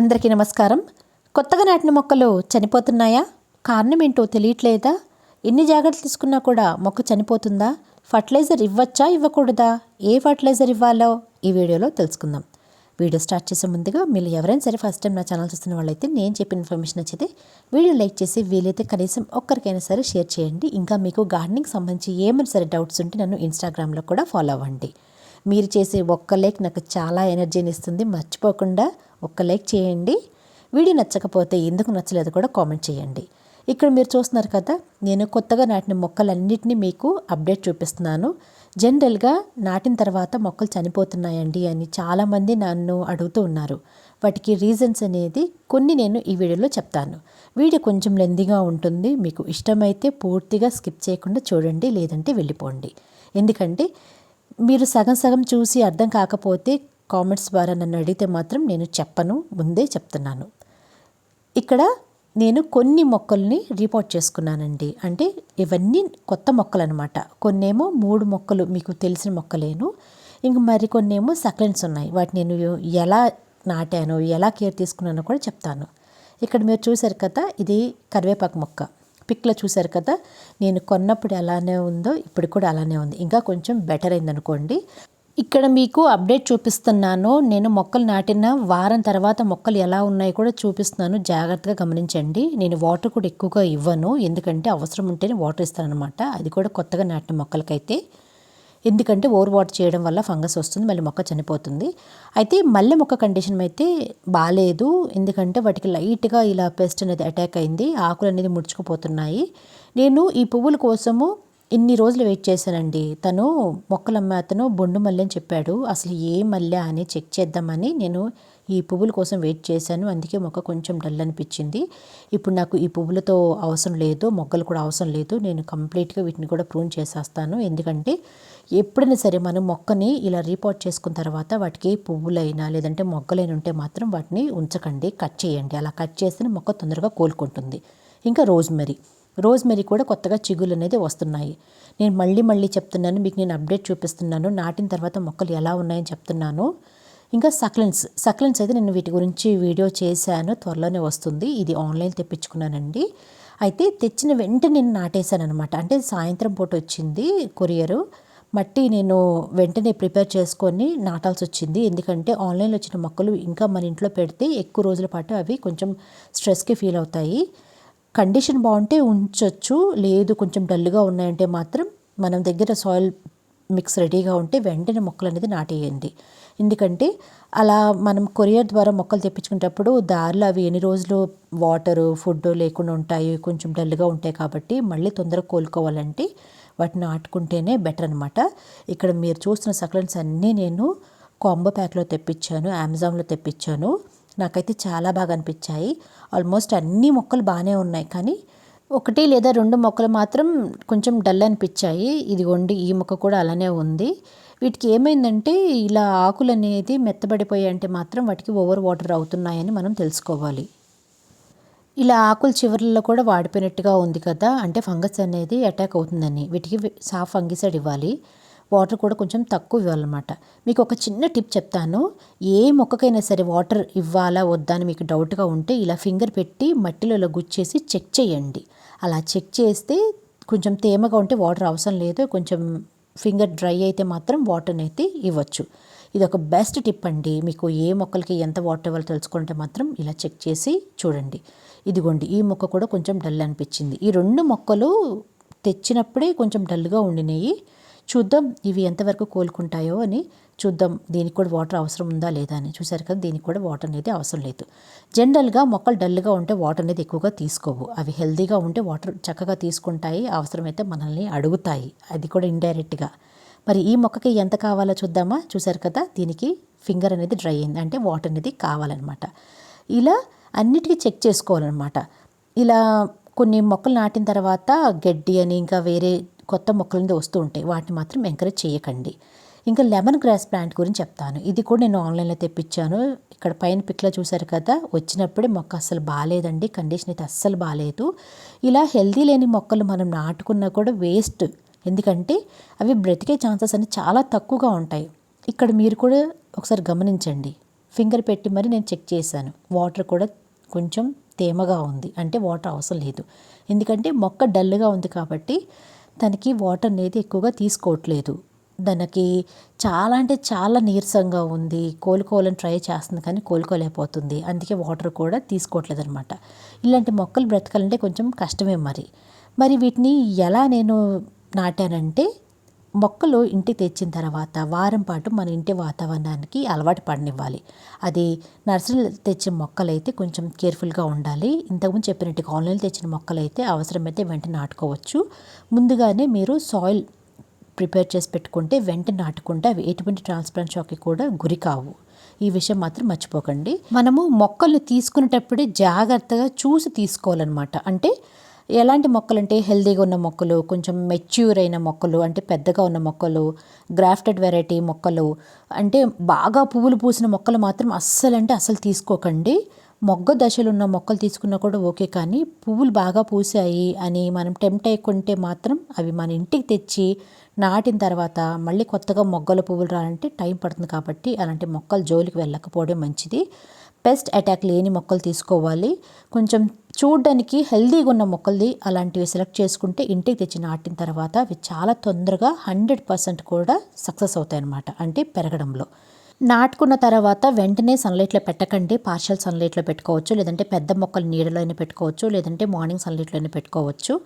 అందరికీ నమస్కారం. కొత్తగా నాటిన మొక్కలు చనిపోతున్నాయా? కారణం ఏంటో తెలియట్లేదా? ఎన్ని జాగ్రత్తలు తీసుకున్నా కూడా మొక్క చనిపోతుందా? ఫర్టిలైజర్ ఇవ్వచ్చా? ఇవ్వకూడదా? ఏ ఫర్టిలైజర్ ఇవ్వాలో? ఈ వీడియోలో తెలుసుకుందాం. వీడియో స్టార్ట్ చేసే ముందుగా మీరు ఎవరైనా సరే ఫస్ట్ టైం నా ఛానల్ చూస్తున్న వాళ్ళైతే నేను చెప్పిన ఇన్ఫర్మేషన్ నచ్చితే వీడియో లైక్ చేసి వీలైతే కనీసం ఒక్కరికైనా సరే షేర్ చేయండి. ఇంకా మీకు గార్డెనింగ్ సంబంధించి ఏమైనా సరే డౌట్స్ ఉంటే నన్ను ఇన్స్టాగ్రామ్లో కూడా ఫాలో అవ్వండి. మీరు చేసే ఒక్క లైక్ నాకు చాలా ఎనర్జీని ఇస్తుంది. మర్చిపోకుండా ఒక్క లైక్ చేయండి. వీడియో నచ్చకపోతే ఎందుకు నచ్చలేదు కూడా కామెంట్ చేయండి. ఇక్కడ మీరు చూస్తున్నారు కదా నేను కొత్తగా నాటిన మొక్కలన్నింటినీ మీకు అప్డేట్ చూపిస్తున్నాను. జనరల్గా నాటిన తర్వాత మొక్కలు చనిపోతున్నాయండి అని చాలామంది నన్ను అడుగుతూ ఉన్నారు. వాటికి రీజన్స్ అనేది కొన్ని నేను ఈ వీడియోలో చెప్తాను. వీడియో కొంచెం లెందీగా ఉంటుంది. మీకు ఇష్టమైతే పూర్తిగా స్కిప్ చేయకుండా చూడండి లేదంటే వెళ్ళిపోండి. ఎందుకంటే మీరు సగం సగం చూసి అర్థం కాకపోతే కామెంట్స్ ద్వారా నన్ను అడిగితే మాత్రం నేను చెప్పను ముందే చెప్తున్నాను. ఇక్కడ నేను కొన్ని మొక్కల్ని రిపోర్ట్ చేసుకున్నానండి. అంటే ఇవన్నీ కొత్త మొక్కలు అనమాట కొన్నేమో మూడు మొక్కలు మీకు తెలిసిన మొక్కలేను. ఇంక మరి సక్లెన్స్ సక్లెంట్స్ ఉన్నాయి. వాటిని నేను ఎలా నాటాను ఎలా కేర్ తీసుకున్నానో కూడా చెప్తాను. ఇక్కడ మీరు చూసారు కదా ఇది కరివేపాకు మొక్క. పిక్లో చూశారు కదా నేను కొన్నప్పుడు ఎలానే ఉందో ఇప్పుడు కూడా అలానే ఉంది. ఇంకా కొంచెం బెటర్ అయిందనుకోండి. ఇక్కడ మీకు అప్డేట్ చూపిస్తున్నాను. నేను మొక్కలు నాటిన వారం తర్వాత మొక్కలు ఎలా ఉన్నాయో కూడా చూపిస్తున్నాను. జాగ్రత్తగా గమనించండి. నేను వాటర్ కూడా ఎక్కువగా ఇవ్వను. ఎందుకంటే అవసరం ఉంటేనే వాటర్ ఇస్తాను అనమాట అది కూడా కొత్తగా నాటిన మొక్కలకైతే. ఎందుకంటే ఓవర్ వాటర్ చేయడం వల్ల ఫంగస్ వస్తుంది మళ్ళీ మొక్క చనిపోతుంది. అయితే మల్లె మొక్క కండిషన్ అయితే బాగాలేదు ఎందుకంటే వాటికి లైట్గా ఇలా పెస్ట్ అనేది అటాక్ అయింది ఆకులు అనేది ముడుచుకుపోతున్నాయి. నేను ఈ పువ్వుల కోసము ఇన్ని రోజులు వెయిట్ చేశానండి. తను మొక్కలమ్మ అతను బొండు మల్లె అని చెప్పాడు. అసలు ఏ మల్లె అని చెక్ చేద్దామని నేను ఈ పువ్వుల కోసం వెయిట్ చేశాను. అందుకే మొక్క కొంచెం డల్ అనిపించింది. ఇప్పుడు నాకు ఈ పువ్వులతో అవసరం లేదు మొగ్గలు కూడా అవసరం లేదు. నేను కంప్లీట్గా వీటిని కూడా ప్రూన్ చేసేస్తాను. ఎందుకంటే ఎప్పుడైనా సరే మనం మొక్కని ఇలా రీపోర్ట్ చేసుకున్న తర్వాత వాటికి పువ్వులైనా లేదంటే మొగ్గలైన ఉంటే మాత్రం వాటిని ఉంచకండి కట్ చేయండి. అలా కట్ చేస్తే మొక్క తొందరగా కోలుకుంటుంది. ఇంకా రోజ్మెరీ రోజ్మెరీ కూడా కొత్తగా చిగులు అనేది వస్తున్నాయి. నేను మళ్ళీ మళ్ళీ చెప్తున్నాను మీకు నేను అప్డేట్ చూపిస్తున్నాను నాటిన తర్వాత మొక్కలు ఎలా ఉన్నాయని చెప్తున్నాను. ఇంకా సక్లెన్స్ సక్లెన్స్ అయితే నేను వీటి గురించి వీడియో చేశాను త్వరలోనే వస్తుంది. ఇది ఆన్లైన్ తెప్పించుకున్నానండి. అయితే తెచ్చిన వెంటనే నేను నాటేశాను అనమాట అంటే సాయంత్రం పూట వచ్చింది కొరియరు. మట్టి నేను వెంటనే ప్రిపేర్ చేసుకొని నాటాల్సి వచ్చింది ఎందుకంటే ఆన్లైన్లో వచ్చిన మొక్కలు ఇంకా మన ఇంట్లో పెడితే ఎక్కువ రోజుల పాటు అవి కొంచెం స్ట్రెస్కి ఫీల్ అవుతాయి. కండిషన్ బాగుంటే ఉంచవచ్చు లేదు కొంచెం డల్గా ఉన్నాయంటే మాత్రం మనం దగ్గర సాయిల్ మిక్స్ రెడీగా ఉంటే వెంటనే మొక్కలు అనేది నాటేయండి. ఎందుకంటే అలా మనం కొరియర్ ద్వారా మొక్కలు తెప్పించుకునేటప్పుడు దారిలో అవి ఎన్ని రోజులు వాటరు ఫుడ్ లేకుండా ఉంటాయి కొంచెం డల్గా ఉంటాయి కాబట్టి మళ్ళీ తొందరగా కోలుకోవాలంటే వాటిని నాటుకుంటేనే బెటర్ అనమాట ఇక్కడ మీరు చూస్తున్న సక్లెంట్స్ అన్నీ నేను కాంబో ప్యాక్లో తెప్పించాను అమెజాన్లో తెప్పించాను. నాకైతే చాలా బాగా అనిపించాయి. ఆల్మోస్ట్ అన్ని మొక్కలు బాగానే ఉన్నాయి. కానీ ఒకటి లేదా రెండు మొక్కలు మాత్రం కొంచెం డల్ అనిపించాయి. ఇదిగోండి ఈ మొక్క కూడా అలానే ఉంది. వీటికి ఏమైందంటే ఇలా ఆకులు అనేది మెత్తబడిపోయాయి అంటే మాత్రం వాటికి ఓవర్ వాటర్ అవుతున్నాయని మనం తెలుసుకోవాలి. ఇలా ఆకులు చివర్లలో కూడా వాడిపోయినట్టుగా ఉంది కదా అంటే ఫంగస్ అనేది అటాక్ అవుతుందని. వీటికి సాఫ్ ఫంగిసైడ్ ఇవ్వాలి. వాటర్ కూడా కొంచెం తక్కువ ఇవ్వాలన్నమాట. మీకు ఒక చిన్న టిప్ చెప్తాను. ఏ మొక్కకైనా సరే వాటర్ ఇవ్వాలా వద్దా అని మీకు డౌట్గా ఉంటే ఇలా ఫింగర్ పెట్టి మట్టిలో ఇలా గుచ్చేసి చెక్ చేయండి. అలా చెక్ చేస్తే కొంచెం తేమగా ఉంటే వాటర్ అవసరం లేదు. కొంచెం ఫింగర్ డ్రై అయితే మాత్రం వాటర్ని అయితే ఇవ్వచ్చు. ఇది ఒక బెస్ట్ టిప్ అండి. మీకు ఏ మొక్కలకి ఎంత వాటర్ ఇవ్వాలో తెలుసుకుంటే మాత్రం ఇలా చెక్ చేసి చూడండి. ఇదిగోండి ఈ మొక్క కూడా కొంచెం డల్ అనిపించింది. ఈ రెండు మొక్కలు తెచ్చినప్పుడే కొంచెం డల్గా ఉండినాయి. చూద్దాం ఇవి ఎంతవరకు కోలుకుంటాయో అని చూద్దాం. దీనికి కూడా వాటర్ అవసరం ఉందా లేదా అని. చూసారు కదా దీనికి కూడా వాటర్ అనేది అవసరం లేదు. జనరల్గా మొక్కలు డల్గా ఉంటే వాటర్ అనేది ఎక్కువగా తీసుకోవు. అవి హెల్తీగా ఉంటే వాటర్ చక్కగా తీసుకుంటాయి అవసరమైతే మనల్ని అడుగుతాయి. అది కూడా ఇండైరెక్ట్గా. మరి ఈ మొక్కకి ఎంత కావాలో చూద్దామా? చూసారు కదా దీనికి ఫింగర్ అనేది డ్రై అయింది. అంటే వాటర్ అనేది కావాలన్నమాట. ఇలా అన్నిటికీ చెక్ చేసుకోవాలన్నమాట. ఇలా కొన్ని మొక్కలు నాటిన తర్వాత గడ్డి అని ఇంకా వేరే కొత్త మొక్కల మీద వస్తూ ఉంటాయి. వాటిని మాత్రం ఎంకరేజ్ చేయకండి. ఇంకా లెమన్ గ్రాస్ ప్లాంట్ గురించి చెప్తాను. ఇది కూడా నేను ఆన్లైన్లో తెప్పించాను. ఇక్కడ పైన పిక్లో చూసారు కదా వచ్చినప్పుడే మొక్క అస్సలు బాగాలేదండి కండిషన్ అయితే అస్సలు బాగాలేదు ఇలా హెల్దీ లేని మొక్కలు మనం నాటుకున్నా కూడా వేస్ట్ ఎందుకంటే అవి బ్రతికే ఛాన్సెస్ అనేవి చాలా తక్కువగా ఉంటాయి. ఇక్కడ మీరు కూడా ఒకసారి గమనించండి. ఫింగర్ పెట్టి మరి నేను చెక్ చేశాను. వాటర్ కూడా కొంచెం తేమగా ఉంది. అంటే వాటర్ అవసరం లేదు. ఎందుకంటే మొక్క డల్గా ఉంది కాబట్టి తనకి వాటర్ అనేది ఎక్కువగా తీసుకోవట్లేదు. దానికి చాలా అంటే చాలా నీరసంగా ఉంది. కోలుకోవాలని ట్రై చేస్తుంది కానీ కోలుకోలేకపోతుంది. అందుకే వాటర్ కూడా తీసుకోవట్లేదు అనమాట ఇలాంటి మొక్కలు బ్రతకాలంటే కొంచెం కష్టమే మరి. మరి వీటిని ఎలా నేను నాటానంటే మొక్కలు ఇంటికి తెచ్చిన తర్వాత వారం పాటు మన ఇంటి వాతావరణానికి అలవాటు పడనివ్వాలి. అది నర్సరీలో తెచ్చిన మొక్కలైతే కొంచెం కేర్ఫుల్గా ఉండాలి. ఇంతకుముందు చెప్పినట్టుగా ఆన్లైన్లో తెచ్చిన మొక్కలైతే అవసరమైతే వెంటనే నాటుకోవచ్చు. ముందుగానే మీరు సాయిల్ ప్రిపేర్ చేసి పెట్టుకుంటే వెంటనే నాటుకుంటే అవి ఎటువంటి ట్రాన్స్ప్లాంట్ షాక్కి కూడా గురి కావు. ఈ విషయం మాత్రం మర్చిపోకండి. మనము మొక్కలు తీసుకునేటప్పుడే జాగ్రత్తగా చూసి తీసుకోవాలన్నమాట. అంటే ఎలాంటి మొక్కలు అంటే హెల్దీగా ఉన్న మొక్కలు కొంచెం మెచ్యూర్ అయిన మొక్కలు అంటే పెద్దగా ఉన్న మొక్కలు గ్రాఫ్టెడ్ వెరైటీ మొక్కలు అంటే బాగా పువ్వులు పూసిన మొక్కలు మాత్రం అస్సలు అంటే అస్సలు తీసుకోకండి. మొగ్గ దశలో ఉన్న మొక్కలు తీసుకున్నా కూడా ఓకే కానీ పువ్వులు బాగా పూసాయి అని మనం టెంప్ట్ అయ్యకుంటే మాత్రం అవి మన ఇంటికి తెచ్చి నాటిన తర్వాత మళ్ళీ కొత్తగా మొగ్గల పువ్వులు రాలంటే టైం పడుతుంది కాబట్టి అలాంటి మొక్కలు జోలికి వెళ్ళకపోవడం మంచిది. పెస్ట్ అటాక్ లేని మొక్కలు తీసుకోవాలి. కొంచెం చూడడానికి హెల్దీగా ఉన్న మొక్కల్ని అలాంటివి సెలెక్ట్ చేసుకుంటే ఇంటికి తెచ్చి నాటిన తర్వాత అవి చాలా తొందరగా హండ్రెడ్ పర్సెంట్ కూడా సక్సెస్ అవుతాయి అన్నమాట అంటే పెరగడంలో. నాటుకున్న తర్వాత వెంటనే సన్లైట్లో పెట్టకండి. పార్షల్ సన్లైట్లో పెట్టుకోవచ్చు. లేదంటే పెద్ద మొక్కలు నీడలో అయినా పెట్టుకోవచ్చు. లేదంటే మార్నింగ్ సన్లైట్లో అయినా పెట్టుకోవచ్చు.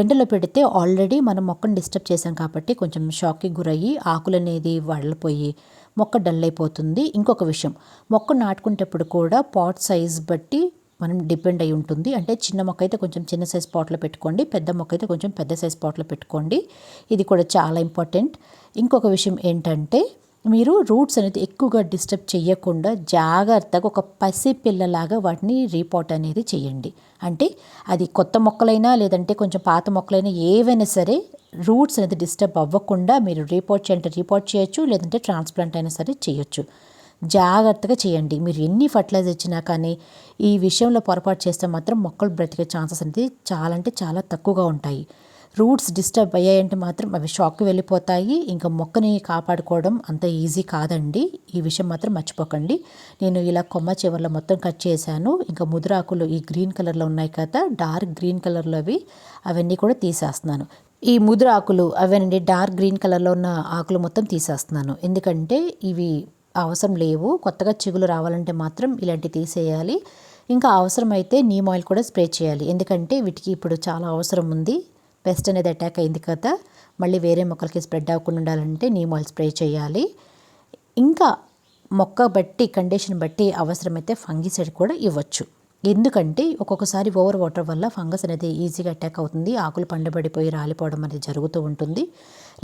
ఎండలో పెడితే ఆల్రెడీ మనం మొక్కను డిస్టర్బ్ చేసాం కాబట్టి కొంచెం షాక్కి గురయ్యి ఆకులు అనేది వడలిపోయి మొక్క డల్ అయిపోతుంది ఇంకొక విషయం మొక్క నాటుకునేటప్పుడు కూడా పాట్ సైజ్ బట్టి మనం డిపెండ్ అయి ఉంటుంది. అంటే చిన్న మొక్క అయితే కొంచెం చిన్న సైజ్ పాట్లో పెట్టుకోండి పెద్ద మొక్క అయితే కొంచెం పెద్ద సైజ్ పాట్లో పెట్టుకోండి. ఇది కూడా చాలా ఇంపార్టెంట్. ఇంకొక విషయం ఏంటంటే మీరు రూట్స్ అనేది ఎక్కువగా డిస్టర్బ్ చేయకుండా జాగ్రత్తగా ఒక పసి పిల్లలాగా వాటిని రీపోర్ట్ అనేది చేయండి. అంటే అది కొత్త మొక్కలైనా లేదంటే కొంచెం పాత మొక్కలైనా ఏవైనా సరే రూట్స్ అనేది డిస్టర్బ్ అవ్వకుండా మీరు రీపోర్ట్ చేయాలంటే రీపోర్ట్ చేయొచ్చు లేదంటే ట్రాన్స్ప్లాంట్ అయినా సరే చేయొచ్చు. జాగ్రత్తగా చేయండి. మీరు ఎన్ని ఫర్టిలైజర్ ఇచ్చినా కానీ ఈ విషయంలో పొరపాటు చేస్తే మాత్రం మొక్కలు బ్రతికే ఛాన్సెస్ అనేది చాలా అంటే చాలా తక్కువగా ఉంటాయి. రూట్స్ డిస్టర్బ్ అయ్యాయంటే మాత్రం అవి షాక్కి వెళ్ళిపోతాయి. ఇంకా మొక్కని కాపాడుకోవడం అంత ఈజీ కాదండి. ఈ విషయం మాత్రం మర్చిపోకండి. నేను ఇలా కొమ్మ చివర్లో మొత్తం కట్ చేశాను. ఇంకా ముదురాకులు ఈ గ్రీన్ కలర్లో ఉన్నాయి కదా డార్క్ గ్రీన్ కలర్లో అవి అవన్నీ కూడా తీసేస్తున్నాను. ఈ ముదురు ఆకులు అవేనండి డార్క్ గ్రీన్ కలర్లో ఉన్న ఆకులు మొత్తం తీసేస్తున్నాను. ఎందుకంటే ఇవి అవసరం లేవు. కొత్తగా చిగులు రావాలంటే మాత్రం ఇలాంటివి తీసేయాలి. ఇంకా అవసరమైతే నీమ్ ఆయిల్ కూడా స్ప్రే చేయాలి. ఎందుకంటే వీటికి ఇప్పుడు చాలా అవసరం ఉంది. పెస్ట్ అనేది అటాక్ అయింది కదా మళ్ళీ వేరే మొక్కలకి స్ప్రెడ్ అవ్వకుండా ఉండాలంటే నీమ్ ఆయిల్ స్ప్రే చేయాలి. ఇంకా మొక్క బట్టి కండిషన్ బట్టి అవసరమైతే ఫంగిసైడ్ కూడా ఇవ్వచ్చు. ఎందుకంటే ఒక్కొక్కసారి ఓవర్ వాటర్ వల్ల ఫంగస్ అనేది ఈజీగా అటాక్ అవుతుంది ఆకులు పండబడిపోయి రాలిపోవడం అనేది జరుగుతూ ఉంటుంది.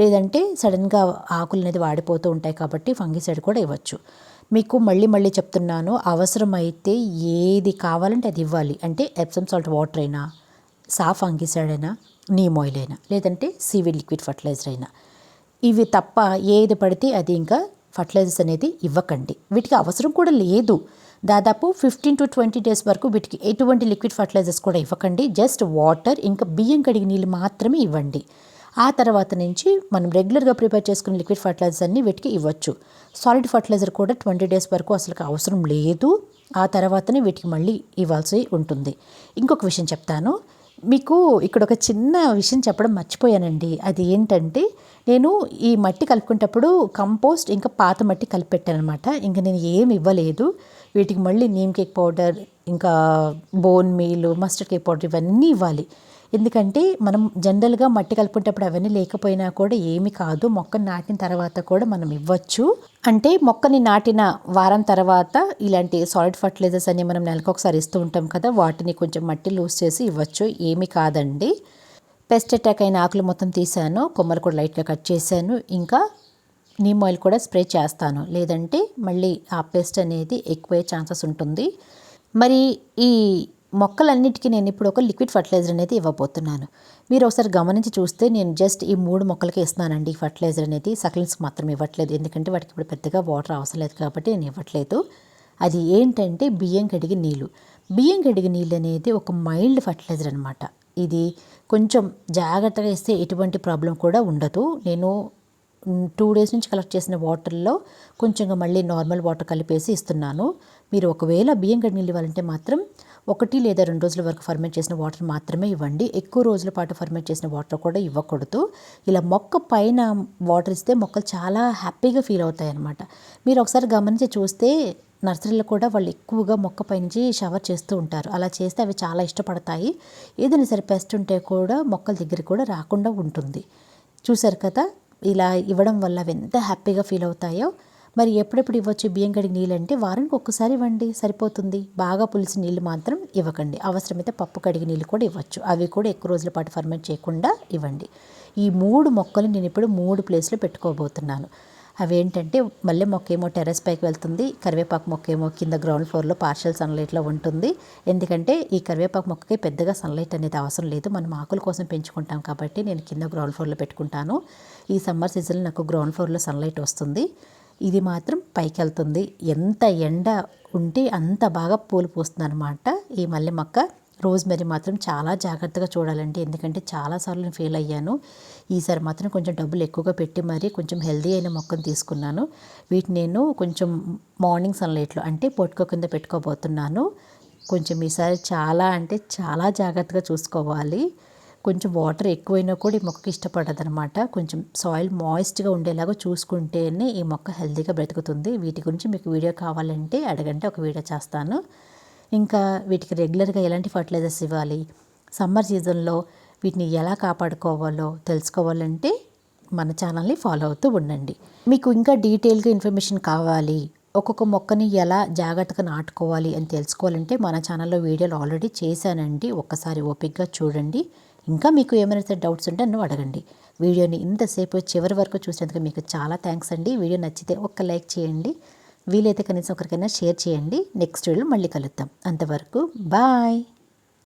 లేదంటే సడన్గా ఆకులు అనేది వాడిపోతూ ఉంటాయి కాబట్టి ఫంగిసైడ్ కూడా ఇవ్వచ్చు. మీకు మళ్ళీ మళ్ళీ చెప్తున్నాను అవసరమైతే ఏది కావాలంటే అది ఇవ్వాలి. అంటే ఎప్సమ్ సాల్ట్ వాటర్ అయినా సాఫ్ ఫంగిసైడ్ అయినా నీమ్ ఆయిల్ అయినా లేదంటే సీవీడ్ లిక్విడ్ ఫర్టిలైజర్ అయినా ఇవి తప్ప ఏది పడితే అది ఇంకా ఫర్టిలైజర్స్ అనేది ఇవ్వకండి. వీటికి అవసరం కూడా లేదు. దాదాపు ఫిఫ్టీన్ టు ట్వంటీ డేస్ వరకు వీటికి ఎటువంటి లిక్విడ్ ఫర్టిలైజర్స్ కూడా ఇవ్వకండి. జస్ట్ వాటర్ ఇంకా బియ్యం కడిగి నీళ్ళు మాత్రమే ఇవ్వండి. ఆ తర్వాత నుంచి మనం రెగ్యులర్గా ప్రిపేర్ చేసుకున్న లిక్విడ్ ఫర్టిలైజర్స్ అన్ని వీటికి ఇవ్వచ్చు. సాలిడ్ ఫర్టిలైజర్ కూడా ట్వంటీ డేస్ వరకు అసలు అవసరం లేదు. ఆ తర్వాతనే వీటికి మళ్ళీ ఇవ్వాల్సి ఉంటుంది. ఇంకొక విషయం చెప్తాను. మీకు ఇక్కడ ఒక చిన్న విషయం చెప్పడం మర్చిపోయానండి. అది ఏంటంటే నేను ఈ మట్టి కలుపుకునేటప్పుడు కంపోస్ట్ ఇంకా పాత మట్టి కలిపెట్టానమాట అనమాట ఇంకా నేను ఏమి ఇవ్వలేదు. వీటికి మళ్ళీ నీమ్ కేక్ పౌడర్ ఇంకా bone meal mustard cake powder ఇవన్నీ ఇవ్వాలి. ఎందుకంటే మనం జనరల్గా మట్టి కలుపుకునేటప్పుడు అవన్నీ లేకపోయినా కూడా ఏమి కాదు. మొక్కని నాటిన తర్వాత కూడా మనం ఇవ్వచ్చు. అంటే మొక్కని నాటిన వారం తర్వాత ఇలాంటి సాలిడ్ ఫర్టిలైజర్స్ అన్ని మనం నెలకు ఒకసారి ఇస్తూ ఉంటాం కదా వాటిని కొంచెం మట్టి లూజ్ చేసి ఇవ్వచ్చు. ఏమి కాదండి. పెస్ట్ అటాక్ అయిన ఆకులు మొత్తం తీసాను కొమ్మలు కూడా లైట్గా కట్ చేశాను. ఇంకా నీమ్ ఆయిల్ కూడా స్ప్రే చేస్తాను. లేదంటే మళ్ళీ ఆ పెస్ట్ అనేది ఎక్కువే ఛాన్సెస్ ఉంటుంది. మరి ఈ మొక్కలన్నిటికీ నేను ఇప్పుడు ఒక లిక్విడ్ ఫర్టిలైజర్ అనేది ఇవ్వబోతున్నాను. మీరు ఒకసారి గమనించి చూస్తే నేను జస్ట్ ఈ మూడు మొక్కలకి ఇస్తున్నానండి ఈ ఫర్టిలైజర్ అనేది సక్లెన్స్ మాత్రం ఇవ్వట్లేదు. ఎందుకంటే వాటికి ఇప్పుడు పెద్దగా వాటర్ అవసరం లేదు కాబట్టి నేను ఇవ్వట్లేదు. అది ఏంటంటే బియ్యం కడిగి నీళ్ళు. బియ్యం కడిగి నీళ్ళు అనేది ఒక మైల్డ్ ఫర్టిలైజర్ అనమాట ఇది కొంచెం జాగ్రత్తగా ఇస్తే ఎటువంటి ప్రాబ్లం కూడా ఉండదు. నేను టూ డేస్ నుంచి కలెక్ట్ చేసిన వాటర్లో కొంచెంగా మళ్ళీ నార్మల్ వాటర్ కలిపేసి ఇస్తున్నాను. మీరు ఒకవేళ బియ్యం కడిగి నీళ్ళు ఇవ్వాలంటే మాత్రం ఒకటి లేదా రెండు రోజుల వరకు ఫర్మెంట్ చేసిన వాటర్ మాత్రమే ఇవ్వండి. ఎక్కువ రోజుల పాటు ఫర్మెంట్ చేసిన వాటర్ కూడా ఇవ్వకూడదు. ఇలా మొక్క పైన వాటర్ ఇస్తే మొక్కలు చాలా హ్యాపీగా ఫీల్ అవుతాయి అన్నమాట మీరు ఒకసారి గమనించి చూస్తే నర్సరీలో కూడా వాళ్ళు ఎక్కువగా మొక్క పైనుంచి షవర్ చేస్తూ ఉంటారు. అలా చేస్తే అవి చాలా ఇష్టపడతాయి. ఏదైనా సరే పెస్ట్ ఉంటే కూడా మొక్కల దగ్గర కూడా రాకుండా ఉంటుంది. చూశారు కదా? ఇలా ఇవ్వడం వల్ల అవి ఎంత హ్యాపీగా ఫీల్ అవుతాయో. మరి ఎప్పుడెప్పుడు ఇవ్వచ్చు బియ్యం కడిగి నీళ్ళు అంటే వారానికి ఒక్కసారి ఇవ్వండి సరిపోతుంది. బాగా పులిసి నీళ్ళు మాత్రం ఇవ్వకండి. అవసరమైతే పప్పు కడిగి నీళ్ళు కూడా ఇవ్వచ్చు. అవి కూడా ఎక్కువ రోజుల పాటు ఫర్మెంట్ చేయకుండా ఇవ్వండి. ఈ మూడు మొక్కలు నేను ఇప్పుడు మూడు ప్లేస్లో పెట్టుకోబోతున్నాను. అవి ఏంటంటే మొక్క ఏమో టెర్రస్ పైకి వెళ్తుంది కరివేపాకు మొక్క ఏమో కింద గ్రౌండ్ ఫ్లోర్లో పార్షల్ సన్లైట్లో ఉంటుంది. ఎందుకంటే ఈ కరివేపాకు మొక్కకి పెద్దగా సన్లైట్ అనేది అవసరం లేదు. మనం ఆకుల కోసం పెంచుకుంటాం కాబట్టి నేను కింద గ్రౌండ్ ఫ్లోర్లో పెట్టుకుంటాను. ఈ సమ్మర్ సీజన్లో నాకు గ్రౌండ్ ఫ్లోర్లో సన్లైట్ వస్తుంది. ఇది మాత్రం పైకి వెళ్తుంది ఎంత ఎండ ఉంటే అంత బాగా పూలు పూస్తుంది అనమాట ఈ మల్లె మొక్క. రోజ్మెరీ మాత్రం చాలా జాగ్రత్తగా చూడాలండి. ఎందుకంటే చాలాసార్లు నేను ఫెయిల్ అయ్యాను. ఈసారి మాత్రం కొంచెం డబ్బులు ఎక్కువగా పెట్టి మరీ కొంచెం హెల్దీ అయిన మొక్కను తీసుకున్నాను. వీటిని నేను కొంచెం మార్నింగ్ సన్లైట్లో అంటే పొట్టుకో కింద పెట్టుకోబోతున్నాను. కొంచెం ఈసారి చాలా అంటే చాలా జాగ్రత్తగా చూసుకోవాలి. కొంచెం వాటర్ ఎక్కువైనా కూడా ఈ మొక్కకి ఇష్టపడదు అనమాట కొంచెం సాయిల్ మాయిస్ట్గా ఉండేలాగా చూసుకుంటేనే ఈ మొక్క హెల్తీగా బ్రతుకుతుంది. వీటి గురించి మీకు వీడియో కావాలంటే అడగంటే ఒక వీడియో చేస్తాను. ఇంకా వీటికి రెగ్యులర్గా ఎలాంటి ఫర్టిలైజర్స్ ఇవ్వాలి? సమ్మర్ సీజన్లో వీటిని ఎలా కాపాడుకోవాలో తెలుసుకోవాలంటే మన ఛానల్ని ఫాలో అవుతూ ఉండండి. మీకు ఇంకా డీటెయిల్గా ఇన్ఫర్మేషన్ కావాలి. ఒక్కొక్క మొక్కని ఎలా జాగ్రత్తగా నాటుకోవాలి అని తెలుసుకోవాలంటే మన ఛానల్లో వీడియోలు ఆల్రెడీ చేశానండి. ఒక్కసారి ఓపిక్గా చూడండి. ఇంకా మీకు ఏమైనా డౌట్స్ ఉంటే నువ్వు అడగండి. వీడియోని ఇంతసేపు చివరి వరకు చూసినందుకు మీకు చాలా థ్యాంక్స్ అండి. వీడియో నచ్చితే ఒక్క లైక్ చేయండి. వీలైతే కనీసం ఒకరికైనా షేర్ చేయండి. నెక్స్ట్ వీడియో మళ్ళీ కలుద్దాం. అంతవరకు బాయ్.